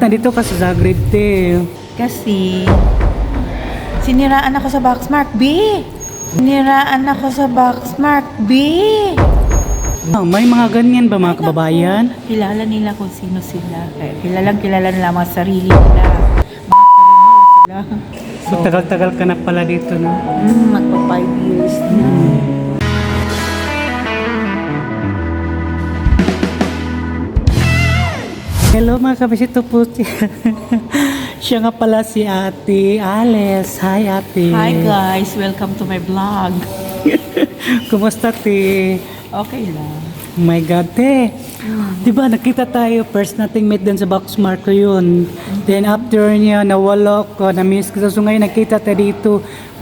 nandito ka sa Zagreb, te? Kasi, siniraan ako sa Boxmark B. Siniraan ako sa Boxmark B. Ah, may mga ganyan ba mga kababayan? Kilala nila kung sino sila. Kaya kilalang kilala nila mga sarili nila. Mga kurimaw sila. So, tagal-tagal ka na pala dito, no? Mm, magpa 5 years na. Hello mga kabisito po. Siya nga pala si Ate Ales. Hi, Ate. Hi guys, welcome to my vlog. Kumusta, te? Okay lang. My God, te. Di ba, nakita tayo, first nating meet din sa Boxmark ko yun. Then after niya, nawala ko, na-miss ko. So ngayon nakita tayo dito.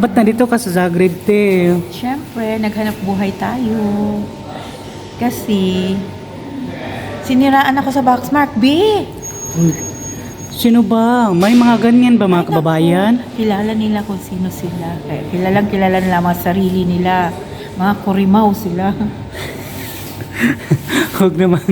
Ba't nandito ka sa Zagreb, te? Siyempre, naghanap buhay tayo. Kasi, siniraan ako sa Boxmark B. Sino ba? May mga ganyan ba mga kababayan? Kilala nila kung sino sila. Kaya kilalang kilala nila mga sarili nila. Mga kurimaw sila. Huwag naman,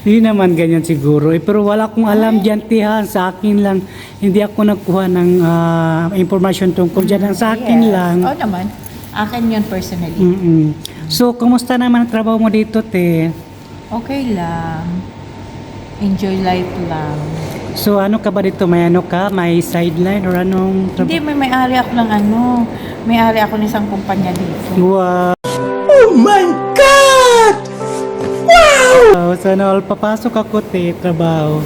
hindi naman ganyan siguro. Eh, pero wala akong alam dyan, tihan. Sa akin lang, hindi ako nagkuha ng ah, information tungkol dyan. Ang sa akin Yes. lang. Oo naman. Akin yun personally. Mm-mm. So, kumusta naman ang trabaho mo dito, te? Okay lang. Enjoy life lang. So, ano ka ba dito? May ano ka? May sideline or anong Hindi, may may-ari ako ng ano. May-ari ako ng isang kumpanya dito. Wow! Oh my God! Wow! Sana all papasok ako, te, trabaho.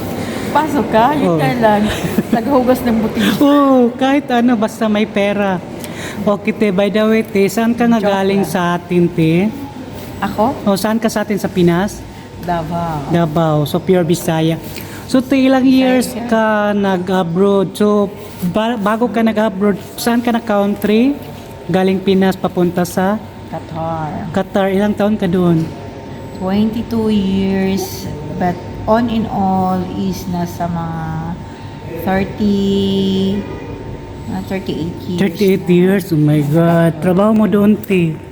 Pasok ka, yun ka lang. Naghuhugas ng buti. Oo, kahit ano, basta may pera. Okay, te, by the way, te, saan ka nga Joke galing lang. sa atin, te? Ako? O, saan ka sa atin sa Pinas? Davao. Davao, so pure Bisaya. So, te, ilang years Bisaya. ka nag-abroad? So, ba- bago ka nag-abroad, saan ka na country? Galing Pinas, papunta sa Qatar. Qatar. Ilang taon ka doon? 22 years, but on in all is nasa mga 30, mga 38 years. 38 years? Oh my God. Trabaho mo doon, te.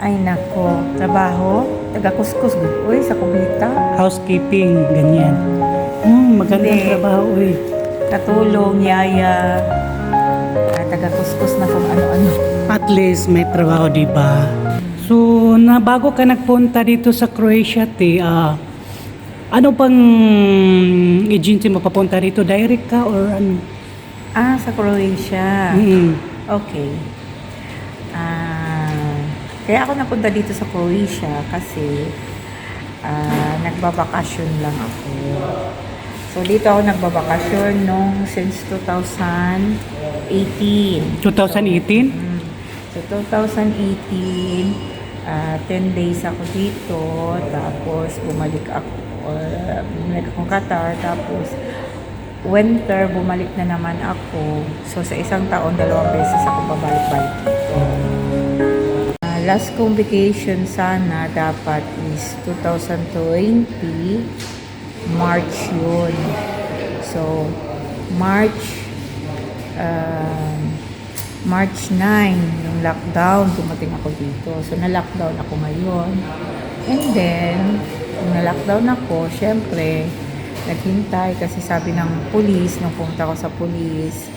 Ay nako, trabaho, taga-kuskus. Uy, sa kubita. Housekeeping, ganyan. Hmm, magandang Hindi. trabaho, eh. Katulong, yaya, ah, taga-kuskus na kung ano-ano. At least may trabaho, di ba? So, na bago ka nagpunta dito sa Croatia, te, ah, ano pang agency mo papunta dito? Direct ka or ano? Ah, sa Croatia. Mm. Okay. Ah, kaya ako napunta dito sa Croatia kasi ah, nagbabakasyon lang ako. So dito ako nagbabakasyon nung since 2018. 2018? Mm. So 2018, ah, 10 days ako dito, tapos bumalik ako, or bumalik akong Qatar, tapos winter, bumalik na naman ako. So sa isang taon, dalawang beses ako babalik-balik dito. Last kong vacation sana dapat is 2020, March yun. So, March, um, March 9, yung lockdown, dumating ako dito. So, na-lockdown ako ngayon. And then, nung na-lockdown ako, syempre, naghintay kasi sabi ng police, nung pumunta ko sa police,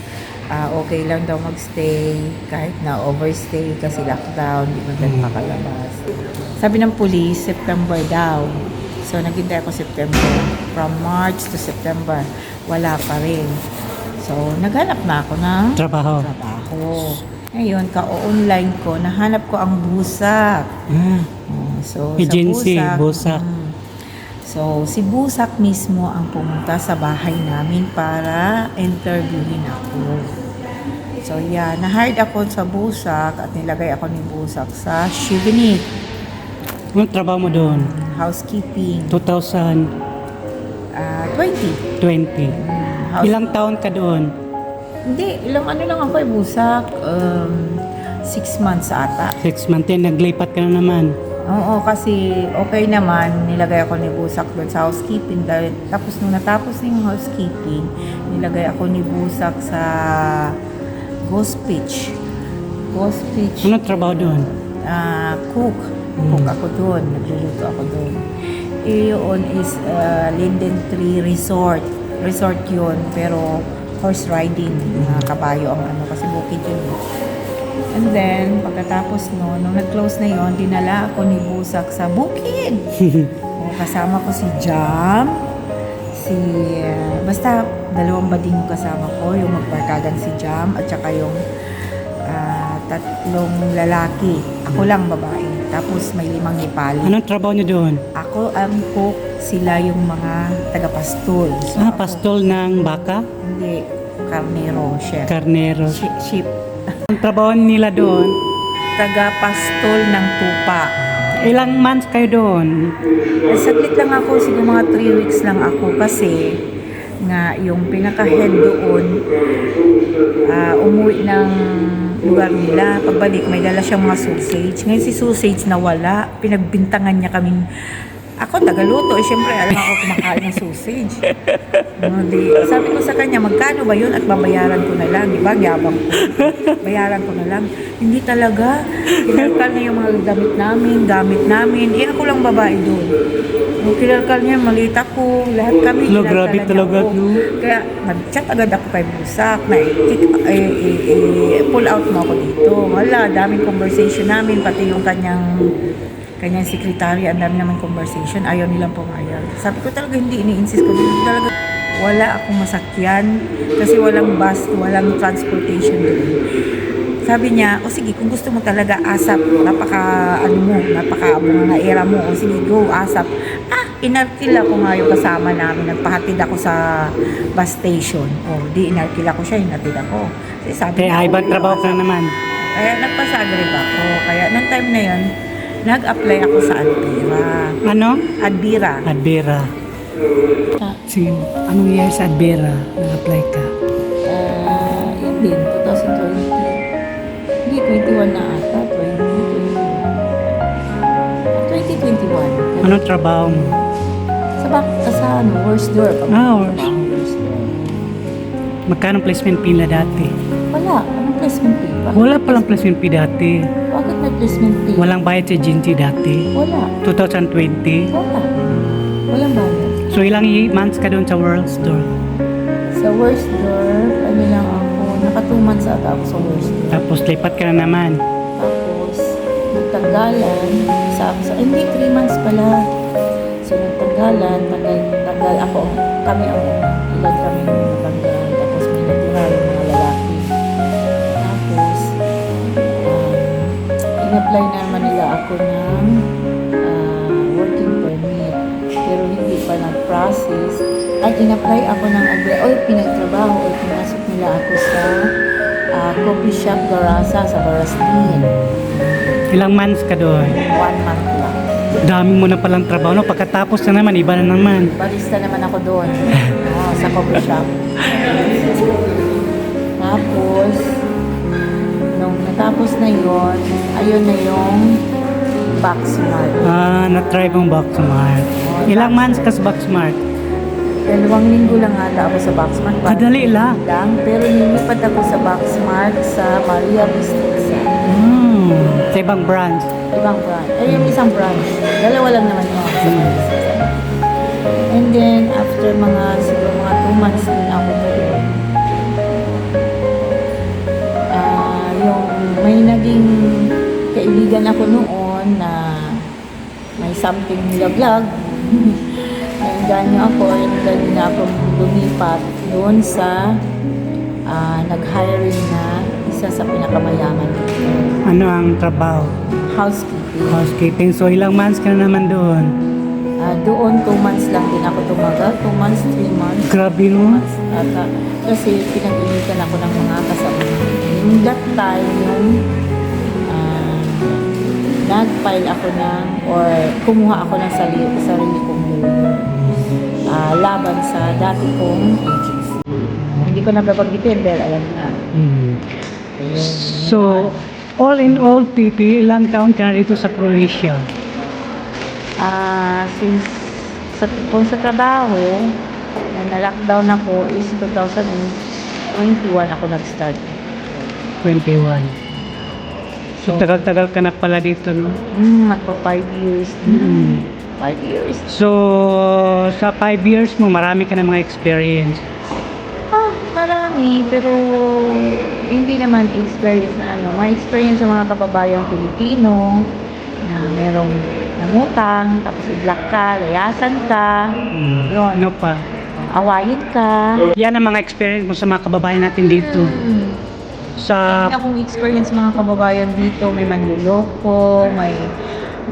ah, okay lang daw magstay kahit na overstay kasi lockdown, di mo mm. makalabas. Sabi ng police, September daw. So, naghintay ako September. From March to September, wala pa rin. So, naghanap na ako ng Trabaho. trabaho. Ngayon, ka-online ko, nahanap ko ang busak. Oh, So, Agency, sa Busak. mm. so, si Busak mismo ang pumunta sa bahay namin para interviewin ako. So, yeah, na-hired ako sa Busak at nilagay ako ni Busak sa Shivenik, anong trabaho mo doon? housekeeping, 2020. ah 20. Mm, house- Ilang taon ka doon? Hindi, ilang ano lang ako eh, Busak. Um, six months ata. Six months. Then, naglipat ka na naman. Oo, kasi okay naman, nilagay ako ni Busak doon sa housekeeping. Dahil, tapos nung natapos na yung housekeeping, nilagay ako ni Busak sa ghost pitch. Ghost pitch, Anong trabaho doon? ah, cook. Cook ako doon, nagluluto ako doon. Yun is ah, Linden Tree Resort. resort yun, pero horse riding, mga kabayo ang ano, kasi bukid yun. eh. And then, pagkatapos no, nung nag-close na yon, dinala ako ni Busak sa bukid. o, kasama ko si Jam, si, uh, basta dalawang bading yung kasama ko, yung magbarkadan si Jam, at saka yung ah, tatlong lalaki. Ako lang babae. Tapos may limang Nepali. Anong trabaho niyo doon? Ako ang cook, sila yung mga taga-pastol. So, Ah, ako- pastol ng baka? Hindi, karnero, chef. Karnero. Shi- Sheep. Ang trabaho nila doon, Taga-pastol ng tupa. ilang months kayo doon? Eh, saglit lang ako, siguro mga 3 weeks lang ako kasi nga yung pinaka-head doon ah, umuwi ng lugar nila. Pagbalik, may dala siyang mga sausage. Ngayon si sausage nawala. Pinagbintangan niya kaming ako, tagaluto. Eh, syempre, alam ako kumakain ng sausage. No, di, sabi ko sa kanya, magkano ba yun at babayaran ko na lang. Di ba? Ko. Bayaran ko na lang. Hindi talaga. Kinalkal niya yung mga damit namin, gamit namin. Eh, ako lang babae doon. Nung kinalkal niya, maliit ako. Lahat kami. Lo, grabe talaga, ako. Kaya, nag-chat agad ako kay Busak na i- i- i- i- pull out mo ako dito. Wala, daming conversation namin, pati yung kanyang kanyang secretary, ang dami naman conversation, ayaw nilang pumayag. Sabi ko talaga hindi, ini-insist ko. Hindi talaga, wala akong masakyan kasi walang bus, walang transportation doon. Sabi niya, o sige, kung gusto mo talaga asap, napaka, ano mo, napaka mga nga era mo, o sige, go, asap. Ah, inarkil ako nga yung kasama namin, nagpahatid ako sa bus station. O, di inarkil ako siya, inarkil ako. Kasi sabi Kaya niya, ibang "Oh, trabaho ka asap." naman. Kaya nagpasagrib ako. Kaya nung time na yun, nag-apply ako sa Adbira. Ano? Adbira. Adbera. Sige, anong year sa Adbera nag-apply ka? Uh, yun din, 2020. Hindi, 21 na ata. 2021. 2021. Anong trabaho mo? Sa bak, sa ano, worst door. Pag Ah, worst. trabaho, worst door. Magkano placement fee na dati? Wala. Anong placement fee? Bakit, Wala palang placement fee dati. bakit may placement fee? Walang bayad sa agency dati. Wala. 2020. Wala. Walang bayad. So ilang i- months ka doon sa World Store? Sa worst door, ano lang ako, naka 2 months ata ako sa worst door. Tapos lipat ka na naman. Tapos, nagtanggalan, sa sa, hindi, 3 months pala. So, nagtanggalan, tagal, tagal ako, kami ang ilan kami natanggalan. Tapos, may natira yung mga lalaki. Tapos, um, in-apply na naman nila ako ng ah, working permit. Pero hindi pa nag-process. At in-apply ako ng agre, oy, pinagtrabaho, oy, pinasok nila ako sa ah, coffee shop Garasa sa Barastin. Ilang months ka doon? One month lang. Dami mo na palang trabaho. No? Pagkatapos na naman, iba na naman. Barista naman ako doon. Oo, sa coffee shop. Tapos, nung natapos na yon, ayun na yung Boxmart. Ah, na-try mong Boxmart. Ilang months ka sa Boxmart? Dalawang linggo lang ata ako sa Boxmart. Kadali lang. lang. Pero nilipat ako sa Boxmart sa Maria Mestiza. Hmm, sa ibang branch. Ibang branch. Ay, yung isang branch. Dalawa lang naman sa Mestiza. And then, after mga, siguro mga 2 months din ako doon. Ah, yung may naging kaibigan ako noon na may something nilaglag. Nainganyo ako, and then na ako lumipat doon sa ah, nag-hiring na isa sa pinakamayaman dito. Ano ang trabaho? Housekeeping. Housekeeping. So ilang months ka na naman doon? Ah, doon, 2 months lang din ako tumagal. 2 months, 3 months. Grabe 2 no? months ata. Kasi pinag-initan ako ng mga kasama. Yung that time, yung ah, nag-file ako ng, or kumuha ako ng sarili, sarili kong ah, laban sa dati kong agency. Hindi ko nababanggitin dahil alam na. Hmm. So, all in all, Titi, ilang taon ka na dito sa Croatia? Ah, since sa, kung sa trabaho, na na-lockdown ako is 2021 ako nag-start. 21. So, tagal-tagal ka na pala dito, no? Hmm, magpa 5 years. Hmm. Five years. So, sa 5 years mo, marami ka na mga experience. Marami, pero hindi naman experience na ano. May experience sa mga kababayang Pilipino na merong nangutang, tapos i-block ka, layasan ka, Yun. Ano pa? awayin ka. Yan ang mga experience mo sa mga kababayan natin dito. Hmm. Sa May akong experience mga kababayan dito, may manluloko, may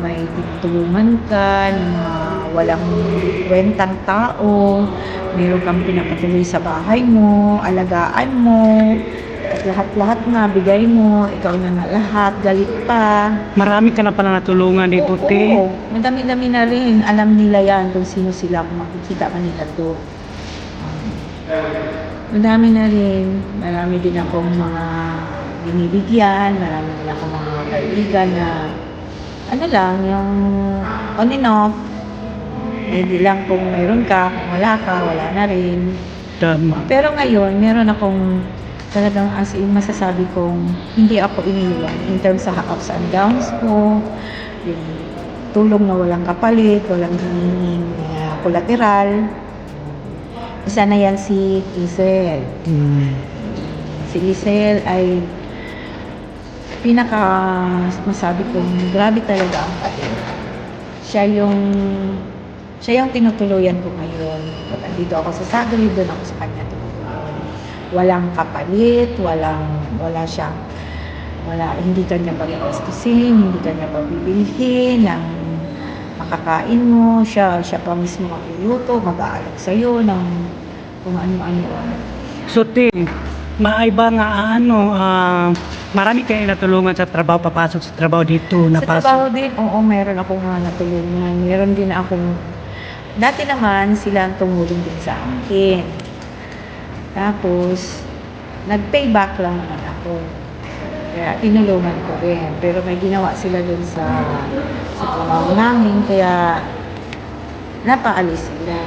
may tutulungan ka, ng mga walang kwentang tao, meron kang pinapatuloy sa bahay mo, alagaan mo, at lahat-lahat nga bigay mo, ikaw na nga lahat, galit pa. marami ka na pala natulungan dito, Oo, te. oo. madami-dami na rin. Alam nila yan kung sino sila, kung makikita ka nila to. Madami na rin. Marami din akong mga binibigyan. Marami din akong mga kaibigan na ano lang, yung on and off. Hindi lang kung meron ka, kung wala ka, wala na rin. Tama. Pero ngayon, meron akong talagang as in masasabi kong hindi ako iniwan in terms sa ups and downs ko, yung tulong na walang kapalit, walang uh, collateral. Isa na yan si Isel. Mm. Si Isel ay pinaka masabi kong grabe talaga ang kapatid. Siya yung siya yung tinutuluyan ko ngayon. Andito ako sa Sagri, doon ako sa kanya tumutulong. Walang kapalit, walang, wala siyang, wala, hindi kanya pag-gastusin, hindi kanya pabibilhin, ng makakain mo, siya, siya pa mismo magluluto, mag-aalag sa'yo ng kung ano-ano. So, te, maaiba nga ano, ah, marami kayo natulungan sa trabaho, papasok sa trabaho dito, Sa napasok. trabaho din, oo, meron akong nga natulungan. Meron din akong, dati naman sila ang tumulong din sa akin. Tapos, nag-payback lang naman ako. Kaya tinulungan ko rin. Pero may ginawa sila dun sa, sa trabaho namin, kaya napaalis sila.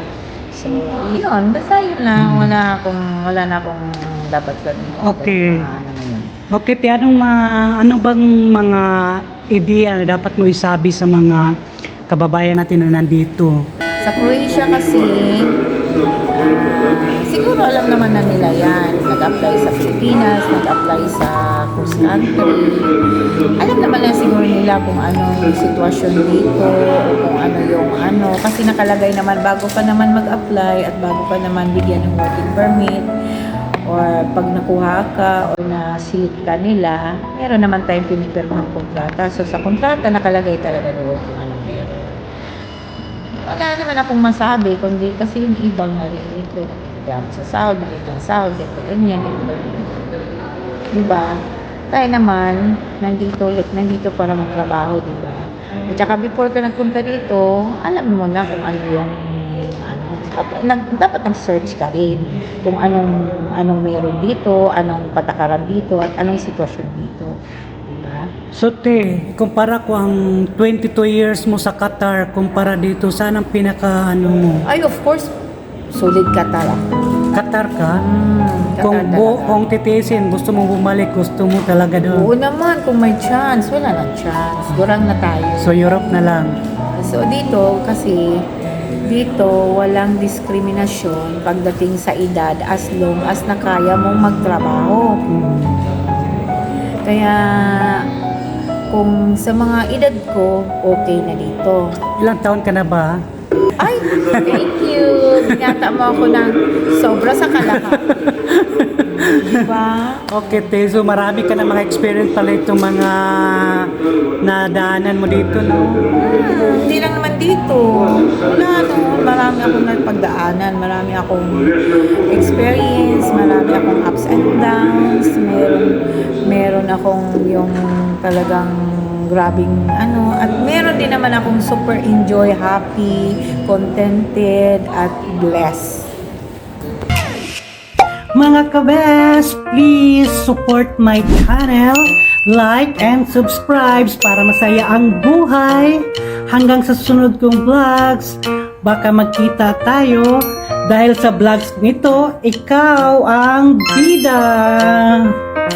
So, yun, basta yun lang. Wala akong, wala na akong dapat gawin. Okay. Ano. Okay, te, anong mga, ano bang mga ideya na dapat mo isabi sa mga kababayan natin na nandito? Sa Croatia kasi, siguro alam naman na nila yan. Nag-apply sa Pilipinas, nag-apply sa cross country. Alam naman na siguro nila kung ano yung sitwasyon dito, kung ano yung ano. Kasi nakalagay naman, bago pa naman mag-apply at bago pa naman bigyan ng working permit, or pag nakuha ka or na-seat ka nila, meron naman tayong pinipirma ng kontrata. So sa kontrata, nakalagay talaga ano meron. Wala naman akong masabi, kundi kasi yung ibang narito. Kaya sa Saudi, dito ang Saudi, dito ganyan, dito Diba? Tayo naman, nandito nandito para magtrabaho, diba? At saka before ka nagpunta dito, alam mo na kung ano yung ano, nag, dapat nag-search ka rin kung anong anong meron dito, anong patakaran dito, at anong sitwasyon dito. So, te, kumpara ko ang 22 years mo sa Qatar, kumpara dito, saan ang pinaka, ano mo? Ay, of course, solid ka talaga. Qatar ka? Mm, Kung Qatar bu kung titisin, gusto mo bumalik, gusto mo talaga Oo doon. naman, kung may chance, wala nang chance. Gurang na tayo. So, Europe na lang. So, dito, kasi, dito, walang diskriminasyon pagdating sa edad as long as nakaya mong magtrabaho. Mm. Kaya, kung sa mga edad ko, okay na dito. Ilang taon ka na ba? Ay, thank you. Binata mo ako ng sobra sa kalahati. diba? Okay, te. So, marami ka na mga experience pala itong mga nadaanan mo dito, no? Hmm, hindi lang naman dito. Wala, no. Marami akong napagdaanan. Marami akong experience. Marami akong ups and downs. Meron, meron akong yung talagang grabing ano. At meron din naman akong super enjoy, happy, contented, at blessed. Mga kabes, please support my channel, like and subscribe para masaya ang buhay. Hanggang sa sunod kong vlogs, baka magkita tayo dahil sa vlogs nito, ikaw ang bida.